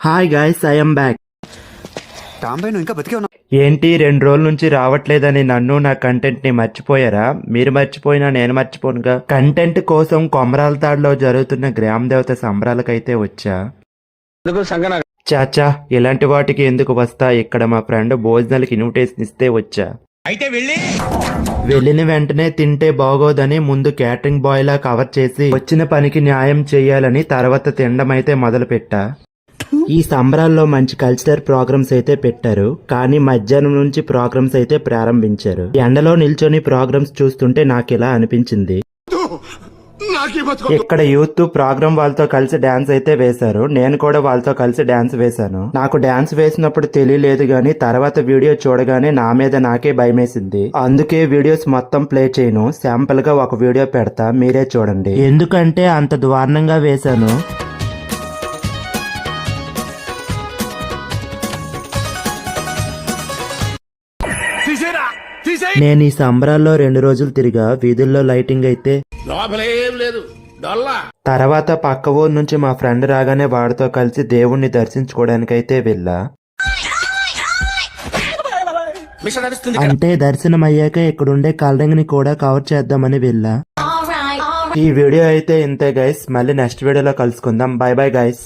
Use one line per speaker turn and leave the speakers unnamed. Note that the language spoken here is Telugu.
Hi guys I'm back
tomboy నువ్వు ఇంకా బతికే ఉన్నావు.
ఏంటి రెండు రోజుల నుంచి రావట్లేదని నన్ను నా కంటెంట్ని మర్చిపోయారా? మీరు మర్చిపోయినా నేను మర్చిపోనుగా? కంటెంట్ కోసం కొమరాల తాడులో జరుగుతున్న గ్రామ దేవత సంబరాలకైతే వచ్చా? చాచా ఇలాంటి వాటికి ఎందుకు వస్తా? ఇక్కడ మా ఫ్రెండ్ భోజనాలకి ఇన్విటేషన్ ఇస్తే వచ్చా?
అయితే వెళ్ళి.
వెళ్ళిన వెంటనే తింటే బాగోదని ముందు క్యాటరింగ్ బాయ్ లా కవర్ చేసి వచ్చిన పనికి న్యాయం చేయాలని తర్వాత తినడం అయితే మొదలు పెట్టా ఈ సంబరాల్లో మంచి కల్చరల్ ప్రోగ్రామ్స్ అయితే పెట్టారు కానీ మధ్యాహ్నం నుంచి ప్రోగ్రామ్స్ అయితే ప్రారంభించారు. ఎండలో నిల్చొని ప్రోగ్రామ్స్ చూస్తుంటే నాకు ఇలా అనిపించింది. ఇక్కడ యూత్ ప్రోగ్రామ్ వాళ్ళతో కలిసి డాన్స్ అయితే వేశారు నేను కూడా వాళ్ళతో కలిసి డాన్స్ వేశాను. నాకు డాన్స్ వేసినప్పుడు తెలియలేదు గానీ తర్వాత వీడియో చూడగానే నా మీద నాకే భయమేసింది. అందుకే వీడియోస్ మొత్తం ప్లే చేయను శాంపుల్గా ఒక వీడియో పెడతా మీరే చూడండి. ఎందుకంటే అంత దారుణంగా వేశాను. నేను ఈ సంబరాల్లో రెండు రోజులు తిరిగా వీధుల్లో లైటింగ్ అయితే
లోపలేం లేదు డొల్లా.
తర్వాత పక్క ఊరు నుంచి మా ఫ్రెండ్ రాగానే వాడితో కలిసి దేవుణ్ణి దర్శించుకోవడానికైతే వెళ్ళా. అంటే దర్శనం అయ్యాక ఇక్కడుండే కలరింగ్ని కూడా కవర్ చేద్దామని వెళ్ళా. ఈ వీడియో అయితే ఇంతే గైస్ మళ్ళీ నెక్స్ట్ వీడియోలో కలుసుకుందాం. By bye guys